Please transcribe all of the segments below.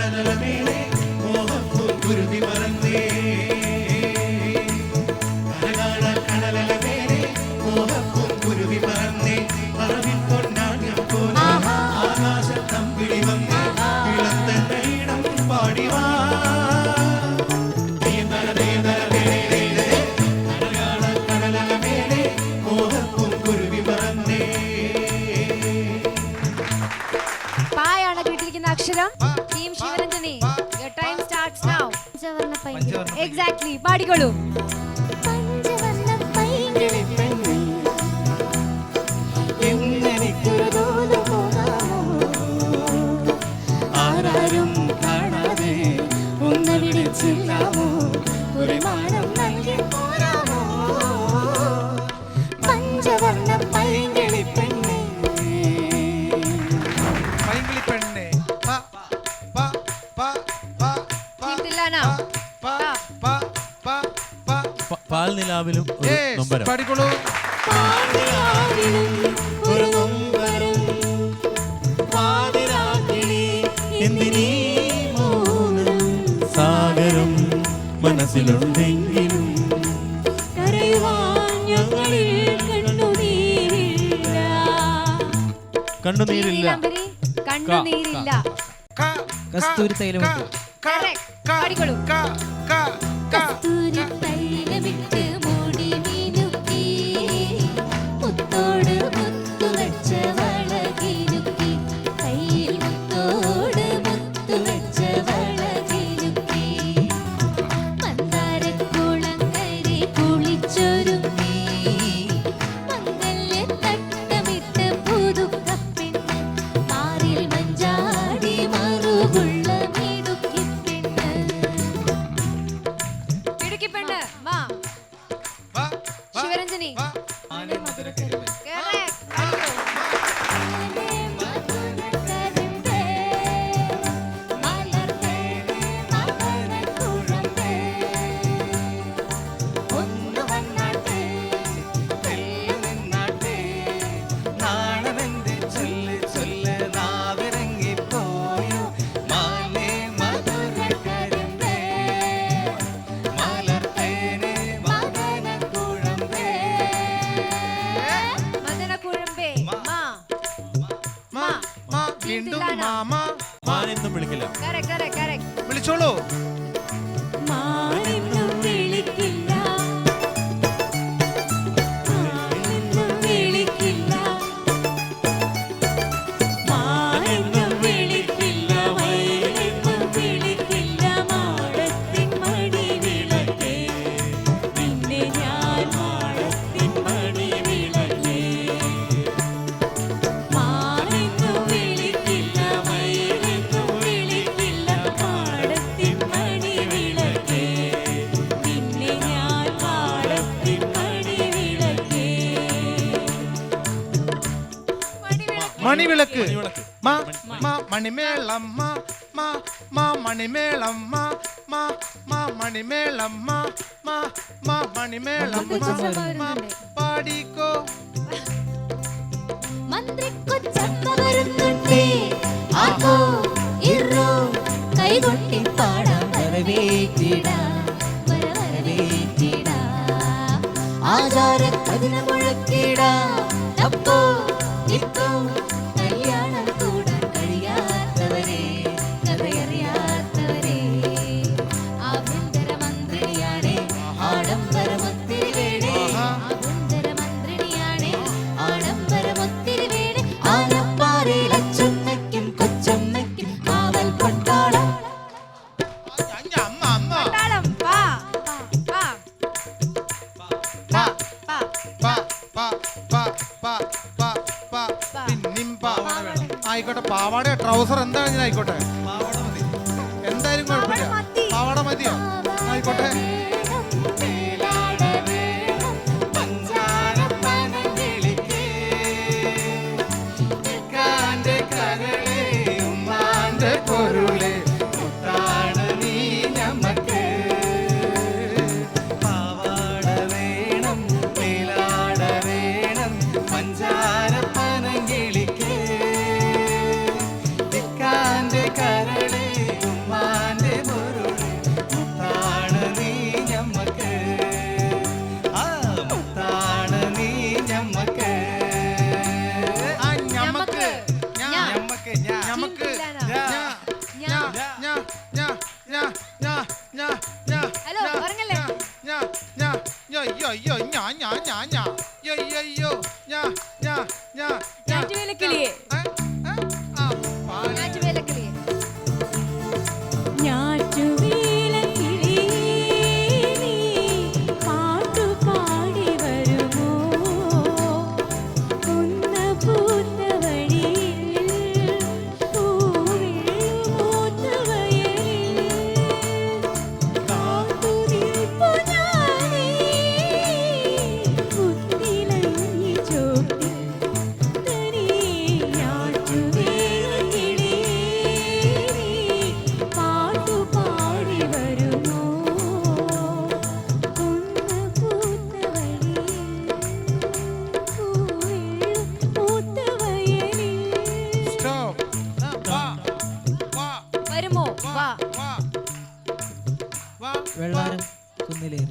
better than a meaning. Exactly ಬಾಡಿಗಳು ആരാരും കാണാതെ ഒന്ന് വിളിച്ചില്ലാമോ ഒരു മാനം നൽകി പോരാമോ? പഞ്ചവർണ പൈങ്കിളി പെണ്ണെ. പൈങ്കിളി പെണ്ണെ. പ പ പ പ പ പാൽ നിലാവിലും പാടിക്കോളൂ. സാഗരം മനസ്സിലുണ്ടെങ്കിലും കണ്ണുനീരില്ല കണ്ണുനീരില്ല കസ്തൂരി തൈലം കാ കാ കാ കാ കാ വീണ്ടും മാമ. മാനെന്നും വിളിക്കില്ല. വിളിച്ചോളൂ. மணி விளக்கு மா மா மணிமேளம் மா மா மா மணிமேளம் மா மா மா மணிமேளம் மா மா மா மணிமேளம் மா பாடிக்கோ మంత్రికు చెక్క వరుందుంటే ఆకో ఇర్రో కైగొట్టి పాడ వరవేటిడా వరవేటిడా ఆచార కదిన ముళక్కిడా తప్పో ആയിക്കോട്ടെ. പാവാടയോ ട്രൗസർ എന്താണെങ്കിലും ആയിക്കോട്ടെ. പാവാട മതി. എന്തായാലും കുഴപ്പമില്ല. പാവാട മതിയോ? ആയിക്കോട്ടെ. അയ്യോ ഞാൻ ഞാൻ ഞാൻ ഞാൻ അയ്യോ അയ്യോ ഞാൻ ഞാൻ ഞാൻ ഞാൻ കിളിയേ വെള്ളാരം കുന്നിലേറി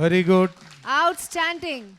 very good. Outstanding.